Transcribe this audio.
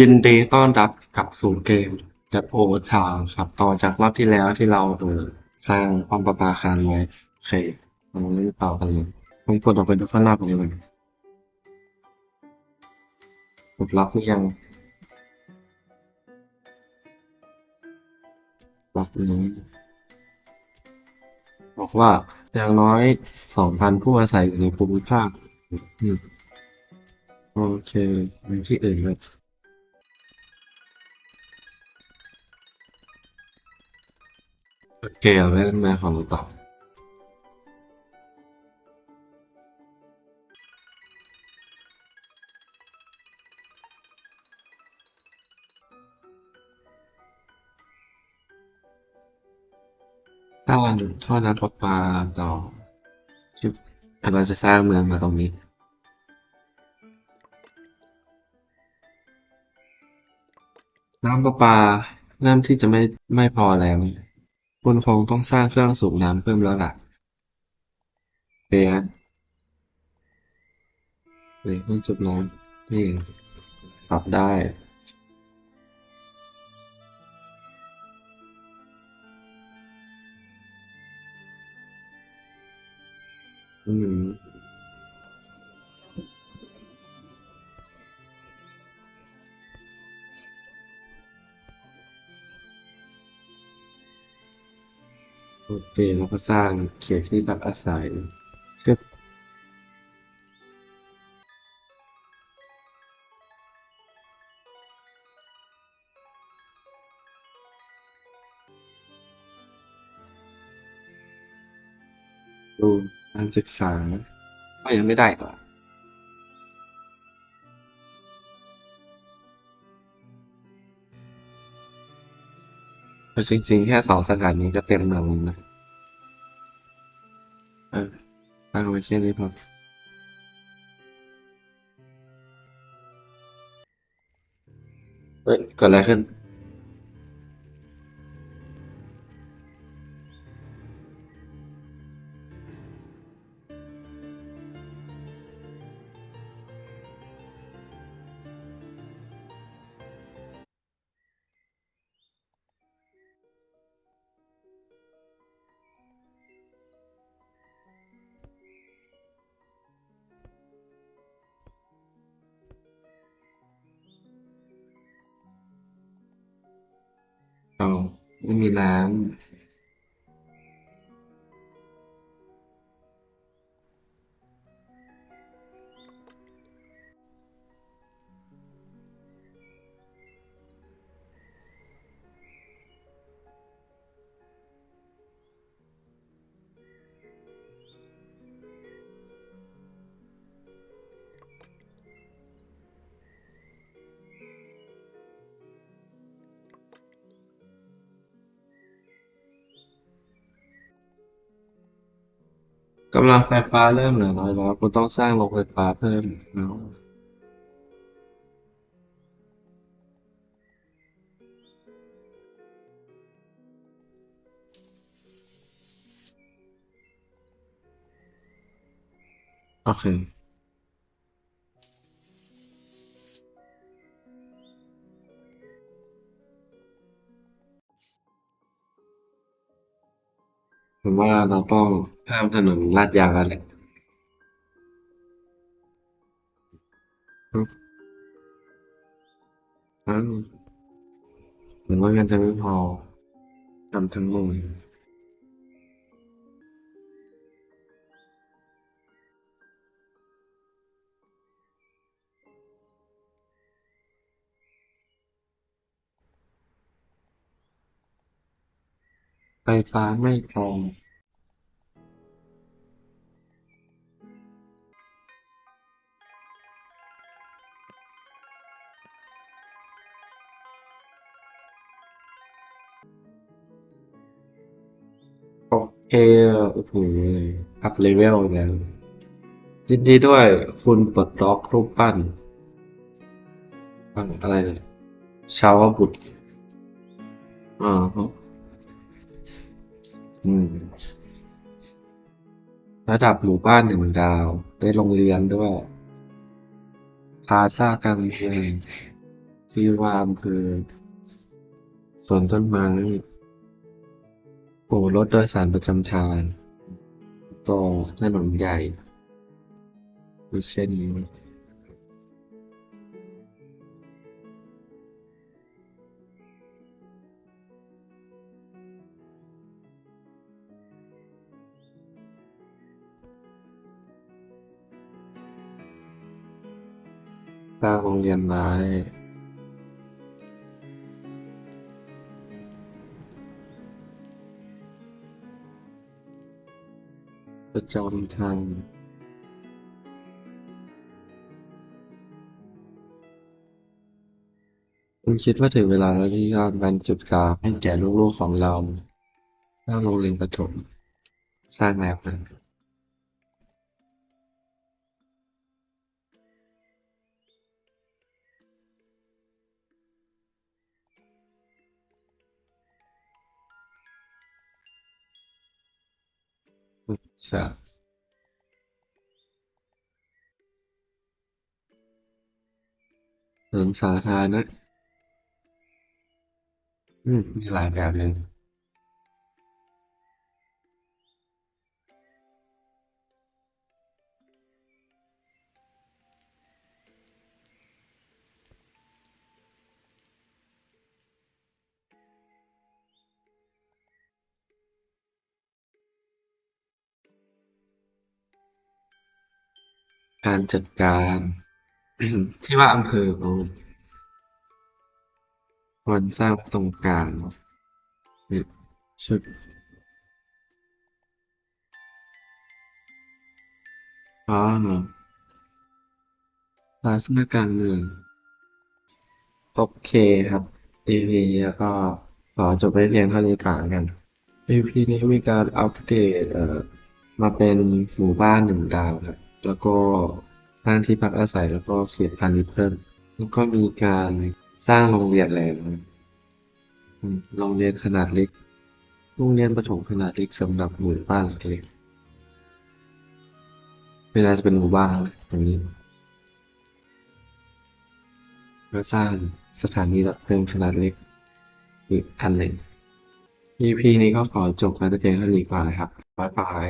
ยินดีต้อนรับกลับสู่เกม The Old Town ครับ ต่อจากรอบที่แล้วที่เราเออสร้างป้อมประปาคารไว้โอเคเราเล่นต่อกันเลยผมกดออกไปดูข้างหน้าผมเลยกดล็อกหรือยังล็อกนี้บอกว่าอย่างน้อยสองพันผู้อาศัยอยู่ในภูมิภาคโอเคมีที่อื่นเลย โอเคเอาไว้มาของเราต่อสร้างท่อน้ำประปาต่อที่เราจะสร้างเมืองมาตรงนี้ น้ำประปาเริ่มที่จะไม่ไม่พอแล้ว คุณคงต้องสร้างเครื่องสูบน้ำเพิ่มแล้วล่ะเปียะเฮ้ยเครื่องสูบน้ำนี่ปรับได้อืม โอเคแล้วก็สร้างเขตที่พักอาศัยเชื่อดูการศึกษาก็ยังไม่ได้ต่อ เพราจริงๆ แค่สองสถานีก็เต็มเมืองแล้วนะ เออตั้งไว้แค่นี้พอเฮ้ยเกิดอะไรขึ้น ไม่ กำลังไฟฟ้าเริ่มเหลือน้อยแล้วคุณต้องสร้างโรงไฟฟ้าเพิ่มเอาโอเคผมว่าเราต้อง เพิ่มถนนลาดยางแล้วแหละอ้าวหรือว่าเงินจะไม่พอทำทั้งหมดไฟฟ้าไม่พอ เคโอ้โหอัพเลเวลแล้วยินดีด้วยคุณปลดล็อกรูปปั้นอะไรเนี่ยชาวบุตรอ่าอืมระดับหมู่บ้านหนึ่งดาว ได้โรงเรียนด้วย พาซ่ากลางเมืองที่วามคือสวนต้นไม้ อ้รถโดยสารประจำทางก็ถนนใหญ่คือเช่นนี้สร้างโรงเรียนไม้ ประจำทางคุณคิดว่าถึงเวลาแล้วที่จะบรรจุสาให้แก่ลูกๆของเราสร้างโรงเรียนประถมสร้างแล้วนะ พุทธะถนนสาธารณะอืมมีหลายแบบเลย การจัดการ ที่ว่าอำเภอเขาควรสร้างตรงกลางนี่ชุดอ๋อพลาสมากลางเมืองโอเคครับ EP แล้วก็ขอจบไปเพียงเท่านี้ก่อนกัน EP นี้มีการอัปเดตเอ่อมาเป็นหมู่บ้านหนึ่งดาวครับ แล้วก็สร้างที่พักอาศัยแล้วก็เขตพาณิชย์เพิ่มแล้วก็มีการสร้างโรงเรียนแล้วนะอืมโรงเรียนขนาดเล็ก โรงเรียนประถมขนาดเล็กสำหรับหมู่บ้านเล็กๆไม่น่าจะเป็นหมู่บ้านนะตรงนี้ก็สร้างสถานีดับเพลิงขนาดเล็กอีกอันหนึ่ง EP นี้ก็ขอจบมาแต่เพียงเท่านี้ก่อนนะครับบ๊ายบาย